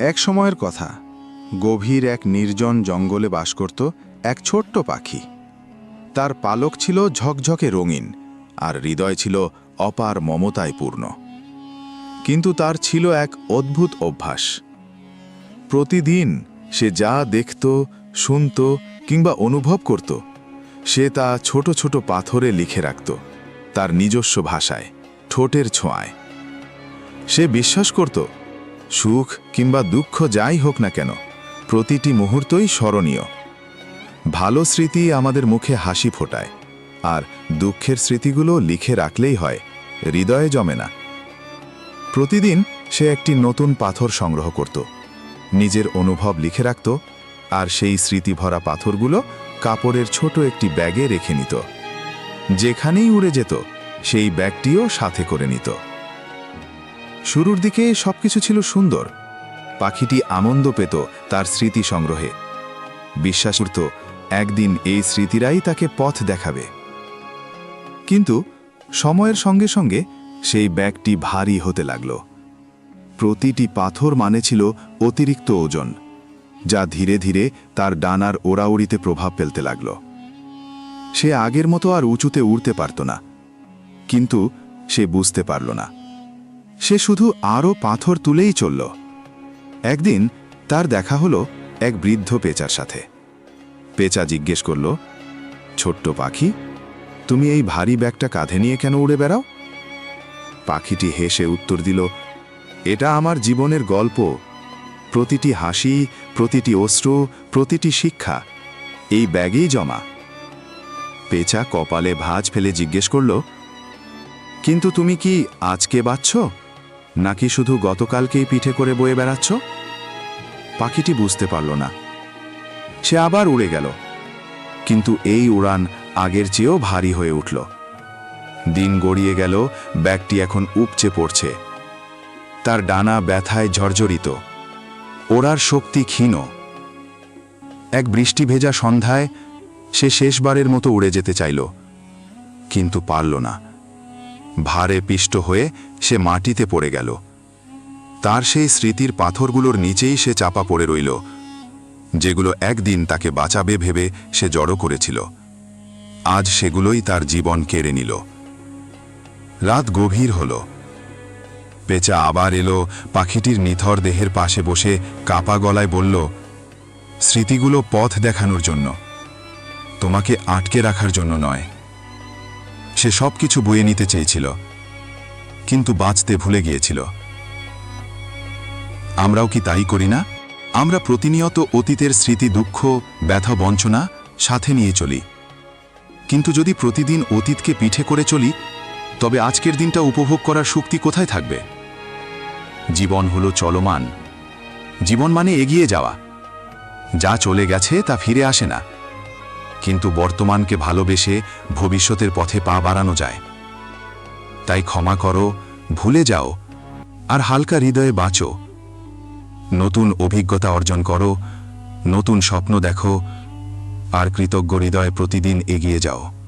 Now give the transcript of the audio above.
এক সময়ের কথা, গভীর এক নির্জন জঙ্গলে বাস করত এক ছোট্ট পাখি। তার পালক ছিল ঝকঝকে রঙিন আর হৃদয় ছিল অপার মমতায় পূর্ণ কিন্তু তার ছিল এক অদ্ভুত অভ্যাস। প্রতিদিন সে যা দেখত, শুনত কিংবা অনুভব করত, সে তা ছোট ছোট পাথরে লিখে রাখত, তার নিজস্ব ভাষায়, ঠোঁটের ছোঁয়ায়। সে বিশ্বাস করত সুখ কিংবা দুঃখ যাই হোক না কেন, প্রতিটি মুহূর্তই স্মরণীয়। ভালো স্মৃতি আমাদের মুখে হাসি ফোটায়, আর দুঃখের স্মৃতিগুলো লিখে রাখলেই হয়, হৃদয়ে জমে না। প্রতিদিন সে একটি নতুন পাথর সংগ্রহ করত, নিজের অনুভব লিখে রাখত, আর সেই স্মৃতি ভরা পাথরগুলো কাপড়ের ছোট একটি ব্যাগে রেখে নিত। যেখানেই উড়ে যেত, সেই ব্যাগটিও সাথে করে নিত। শুরুর দিকে সবকিছু ছিল সুন্দর। পাখিটি আনন্দ পেত তার স্মৃতি সংগ্রহে। বিশ্বাস করত, একদিন এই স্মৃতিরাই তাকে পথ দেখাবে। কিন্তু সময়ের সঙ্গে সঙ্গে সেই ব্যাগটি ভারী হতে লাগল। প্রতিটি পাথর মানে ছিল অতিরিক্ত ওজন, যা ধীরে ধীরে তার ডানার ওড়াউড়িতে প্রভাব ফেলতে লাগল। সে আগের মতো আর উঁচুতে উড়তে পারত না, কিন্তু সে বুঝতে পারল না। সে শুধু আরও পাথর তুলেই চলল। একদিন তার দেখা হলো এক বৃদ্ধ পেঁচার সাথে। পেঁচা জিজ্ঞেস করল, ছোট্ট পাখি, তুমি এই ভারী ব্যাগটা কাঁধে নিয়ে কেন উড়ে বেড়াও? পাখিটি হেসে উত্তর দিল, এটা আমার জীবনের গল্প। প্রতিটি হাসি, প্রতিটি অশ্রু, প্রতিটি শিক্ষা, এই ব্যাগেই জমা। পেঁচা কপালে ভাঁজ ফেলে জিজ্ঞেস করল, কিন্তু তুমি কি আজকে বাঁচছ? নাকি শুধু গতকালকেই পিঠে করে বয়ে বেড়াচ্ছ? পাখিটি বুঝতে পারল না। সে আবার উড়ে গেল। কিন্তু এই উড়ান আগের চেয়েও ভারী হয়ে উঠল। দিন গড়িয়ে গেল, ব্যাগটি এখন উপচে পড়ছে। তার ডানা ব্যথায় জর্জরিত ওড়ার শক্তি ক্ষীণ। এক বৃষ্টি ভেজা সন্ধ্যায় সে শেষবারের মতো উড়ে যেতে চাইল, কিন্তু পারল না। ভারে পিষ্ট হয়ে সে মাটিতে পড়ে গেল। তার সেই স্মৃতির পাথরগুলোর নিচেই সে চাপা পড়ে রইল, যেগুলো একদিন তাকে বাঁচাবে ভেবে সে জড়ো করেছিল। আজ সেগুলোই তার জীবন কেড়ে নিল। রাত গভীর হল। পেঁচা আবার এলো, পাখিটির নিথর দেহের পাশে বসে কাপা গলায় বলল, স্মৃতিগুলো পথ দেখানোর জন্য। তোমাকে আটকে রাখার জন্য নয়। সে সব কিছু বয়ে নিতে চেয়েছিল, কিন্তু বাঁচতে ভুলে গিয়েছিল। আমরাও কি তাই করি না? আমরা প্রতিনিয়ত অতীতের স্মৃতি, দুঃখ, ব্যথা, বঞ্চনা সাথে নিয়ে চলি। কিন্তু যদি প্রতিদিন অতীতকে পিঠে করে চলি, তবে আজকের দিনটা উপভোগ করার শক্তি কোথায় থাকবে? জীবন হলো চলমান। জীবন মানে এগিয়ে যাওয়া। যা চলে গেছে তা ফিরে আসে না। কিন্তু বর্তমানকে ভালোবেসে ভবিষ্যতের পথে পা বাড়ানো যায়। তাই ক্ষমা করো, ভুলে যাও, আর হালকা হৃদয়ে বাঁচো। নতুন অভিজ্ঞতা অর্জন করো, নতুন স্বপ্ন দেখো, আর কৃতজ্ঞ হৃদয়ে প্রতিদিন এগিয়ে যাও।